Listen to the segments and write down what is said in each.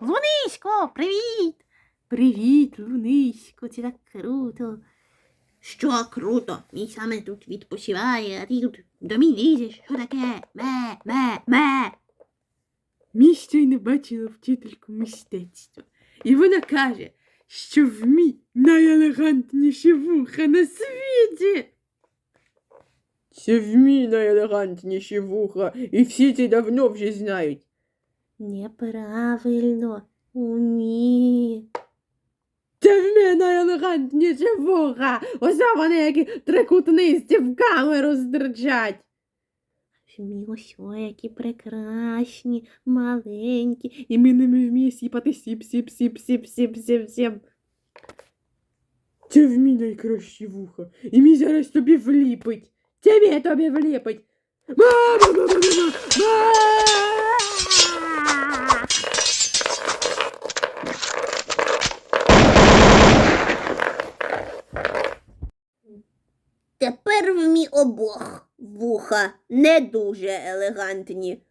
Лунисько, привіт! Привіт, Лунисько, це так круто. Що круто? Мій саме тут відпочиває, а ти тут до мій лізеш. Що таке? Ме, ме, ме. Мій щойно бачила вчительку мистецтва. І вона каже, що в мій найелегантніші вуха на світі. Це в мій найелегантніші вуха, і всі це давно вже знають. Неправильно. Умі. Мене найелегантніше вуха. Ось вони які трикутнисті в камеру ось ой, які прекрасні, маленькі, і ми ними вміє сіпати сіп, сіп, сіп, сіп, сіп, сіп, сіп. Це в мій найкращі вуха. І мій зараз тобі вліпить. Це тобі вліпить. Мама, мама, мама, мама! Тепер в мій обох вуха не дуже елегантні.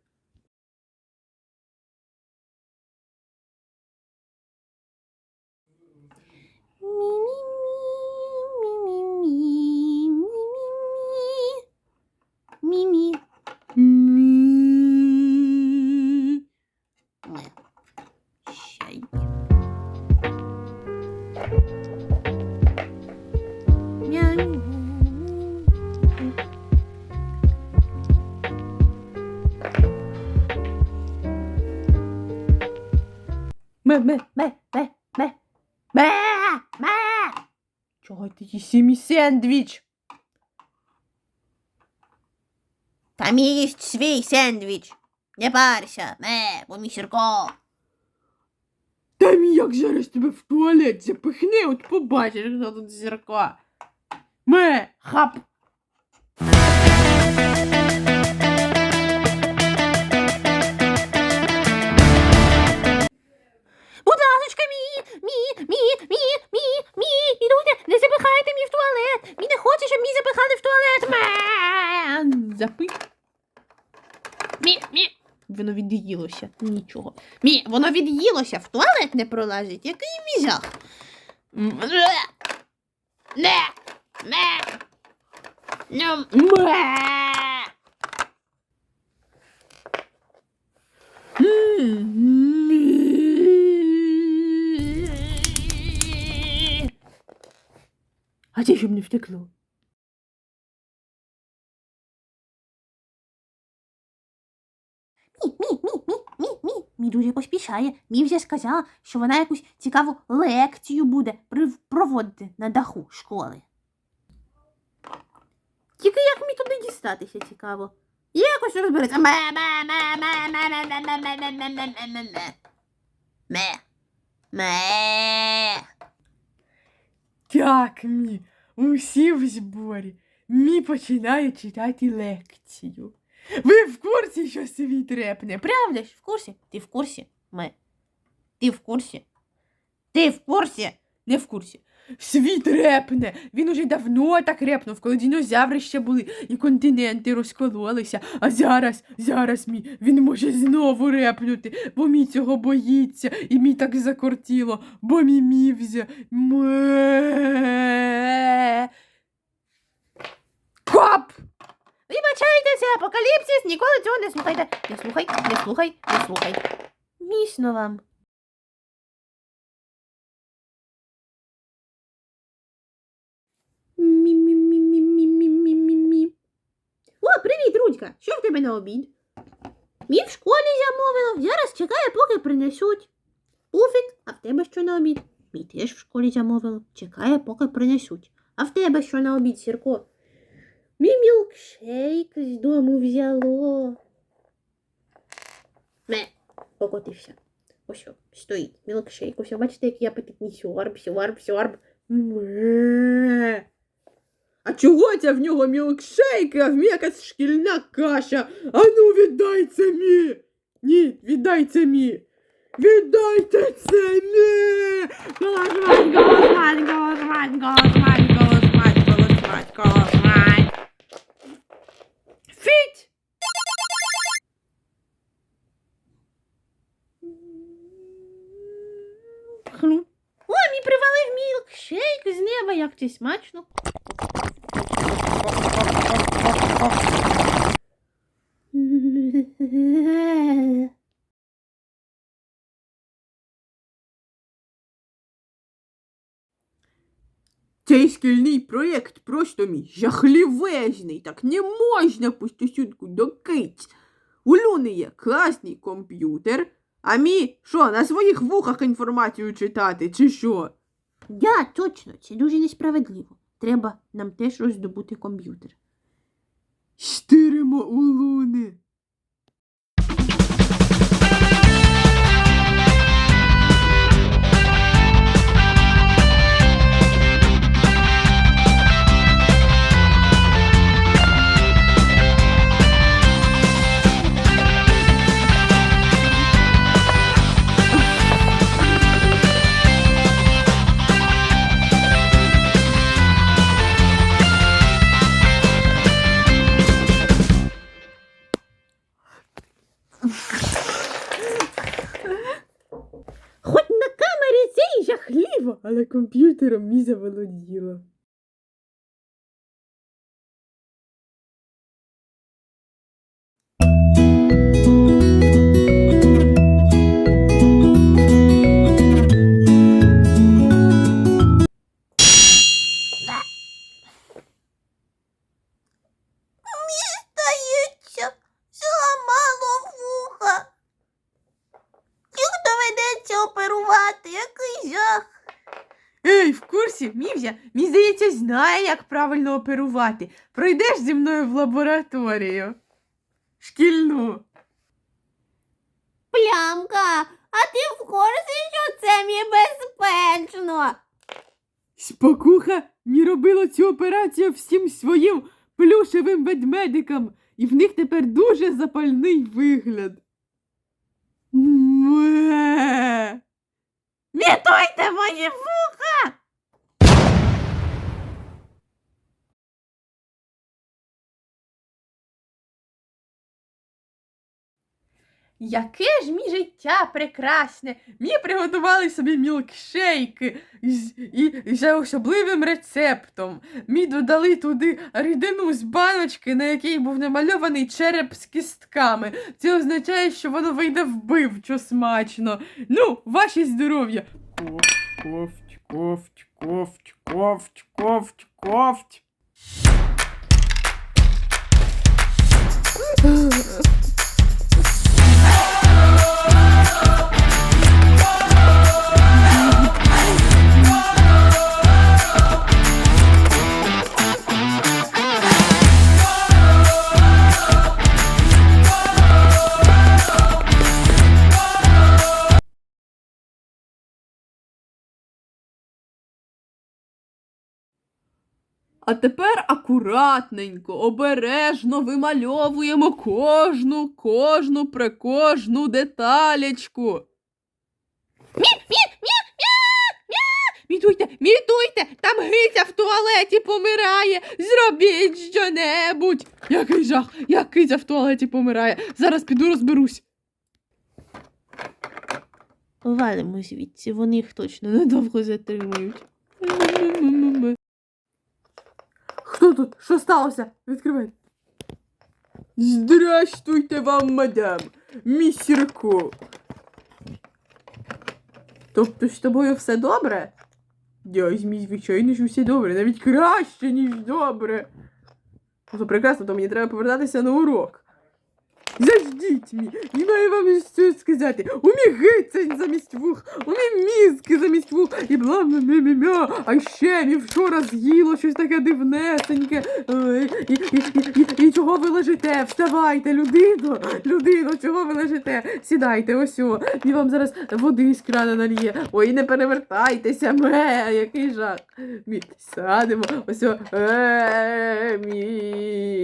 Мі-мі. Мі. семи сэндвич. Там есть свей сэндвич. Не парься, ме, бо місірко. Та мій як зараз тебе в туалет запихне, от побачиш, хто тут зірко. Ме, хап. Будь ласочка, мі, мі, мі, мі, мі, мі, не запихай запихайте мій в туалет. Мій не хоче, щоб мій запихали в туалет. Ме. Мі, мі. Воно від'їлося. Нічого. Мі, воно від'їлося, в туалет не пролазить. Який мізах. М, ре. Не. Не. Щоб не втекло. Мі, мі, мі, мі, мі, мі. Мі дуже поспішає. Мі вже сказала, що вона якусь цікаву лекцію буде проводити на даху школи. Тільки як мені туди дістатися цікаво. Якось розбереться. Ме, ме, ме, ме, ме, ме, ме, ме, ме, ме, ме, ме, ме, ме. Ме. Ме. Так, Мі, усі в зборі. Мі починає читати лекцію. Ви в курсі, що світ репне, правда ж? В курсі? Ти в курсі? Ми. Ти в курсі? Ти в курсі? Не в курсі. Світ репне. Він уже давно так репнув, коли динозаври ще були і континенти розкололися. А зараз, зараз мій, він може знову репнути, бо мій цього боїться, і мій так закортіло, бо мій мівзя. Коп! Вибачайте, це апокаліпсис, ніколи цього не слухайте. Не слухай, не слухай, не слухай. Місно вам. Рудька! Що в тебе на обід? Мій в школі замовила. Зараз чекає, поки принесуть. Пуфік, а в тебе що на обід? Мій теж в школі замовила. Чекає, поки принесуть. А в тебе що на обід, Сірко? Мій мілкшейк з дому взяло. Ме, покотився. Ось, стоїть. Мілкшейк. Ось, бачите, який апетитний сьорб, сьорб, сьорб. Ме. А чого це в нього мілкшейки, а в мене якась шкільна каша? Ану, віддай це мені! Ні, віддай це мені! Віддайте це мені! Голосмать, голосмать, голосмать, голосмать, голосмать, голосмать, голосмать. Фіть! Хрум. О, мій привалив мілкшейк з неба, як це смачно. Цей шкільний проєкт просто мій жахлівезний, так не можна по стосунку до киць. У Люни є класний комп'ютер, а мій що, на своїх вухах інформацію читати, чи що? Да, точно, це дуже несправедливо. Треба нам теж роздобути комп'ютер. Штиримо у Луни. Але комп'ютером мій заволоділо. В курсі, мій здається, знає, як правильно оперувати. Пройдеш зі мною в лабораторію. Шкільну. Плямка, а ти в курсі, що це небезпечно? Спокуха мі робила цю операцію всім своїм плюшевим ведмедикам, і в них тепер дуже запальний вигляд. Ме. Рятуйте мої вуха! Яке ж мій життя прекрасне! Мі приготували собі мілкшейки з, і за особливим рецептом. Мі додали туди рідину з баночки, на якій був намальований череп з кістками. Це означає, що воно вийде вбивчо смачно. Ну, ваші здоров'я! Ковть, ковть, ковть, ковть, ковть, ковть. А тепер акуратненько, обережно вимальовуємо кожну, кожну прикожну деталечку. Мітуйте, мітуйте, там гиця в туалеті помирає. Зробіть що-небудь. Який жах, як киця в туалеті помирає. Зараз піду розберусь. Валимо звідси, вони їх точно недовго затримують. Хто тут? Що сталося? Відкривай. Здрастуйте вам, мадам, місірку. Тобто з тобою все добре? Я змій, звичайно, що все добре, навіть краще, ніж добре. Ну, прекрасно, то мені треба повертатися на урок. Заждіть мій, і маю вам щось сказати. У мій гицень замість вух, у мій мізки замість вух, і бла мя мя мя мя А ще мій вчора з'їло щось таке дивнесеньке. Ой, І, і, і, і, і чого ви лежите? Вставайте, людино, людино, чого ви лежите? Сідайте, ось о, і вам зараз води з крана нальє. Ой, не перевертайтеся, ме, який жах. Мі, садимо, ось о, е, мі.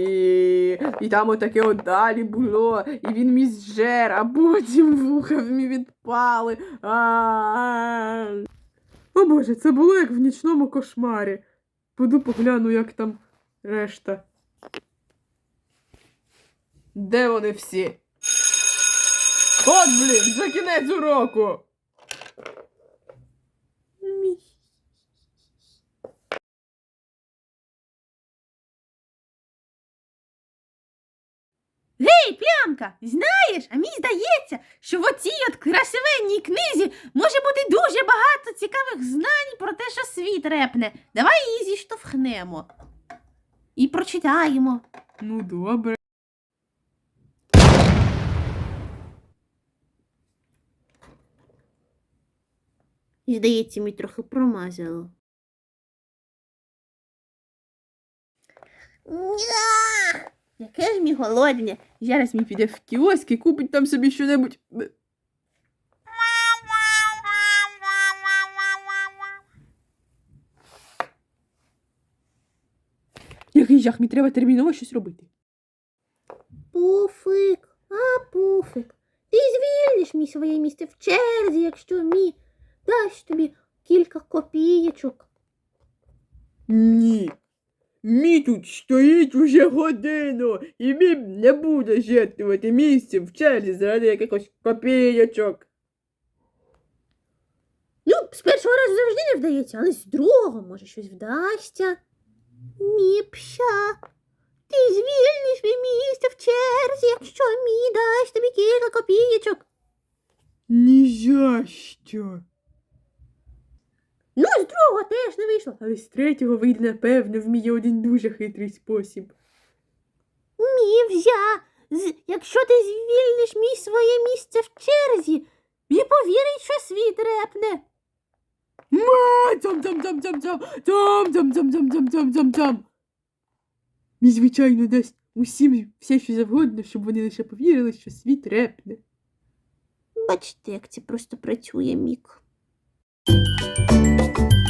І там отаке от далі було, і він мій зжер, а потім вуха мій відпали. О боже, це було як в нічному кошмарі. Піду погляну, як там решта. Де вони всі? От, блін, за кінець уроку. Мій. Гей, плямка, знаєш, а мені здається, що в оцій от красивенній книзі може бути дуже багато цікавих знань про те, що світ репне. Давай її зіштовхнемо. І прочитаємо. Ну, добре. Здається, мені трохи промазало. Яке ж мій голодне. Зараз мій піде в кіоск і купить там собі що-небудь. Який жах, мені треба терміново щось робити. Пуфик, а пуфик. Ти звільниш мій своє місце в черзі, якщо мій дасть тобі кілька копієчок. Ні. Мій тут стоїть уже годину, і мій не буде жертвувати місцем в черзі заради якихось копійочок. Ну, з першого разу завжди не вдається, але з другого, може, щось вдасться. Міпша, ти звільниш мій місце в черзі, якщо мій дасть тобі кілька копієчок. Ні за що. Ну, з другого теж не вийшло. Але з третього вийде, напевно, вміє один дуже хитрий спосіб. Мівзя, з... якщо ти звільниш мій своє місце в черзі, і повірить, що світ репне. Мій, звичайно, дасть усім все, що завгодно, щоб вони лише повірили, що світ репне. Бачите, як це просто працює, Мік. えっ?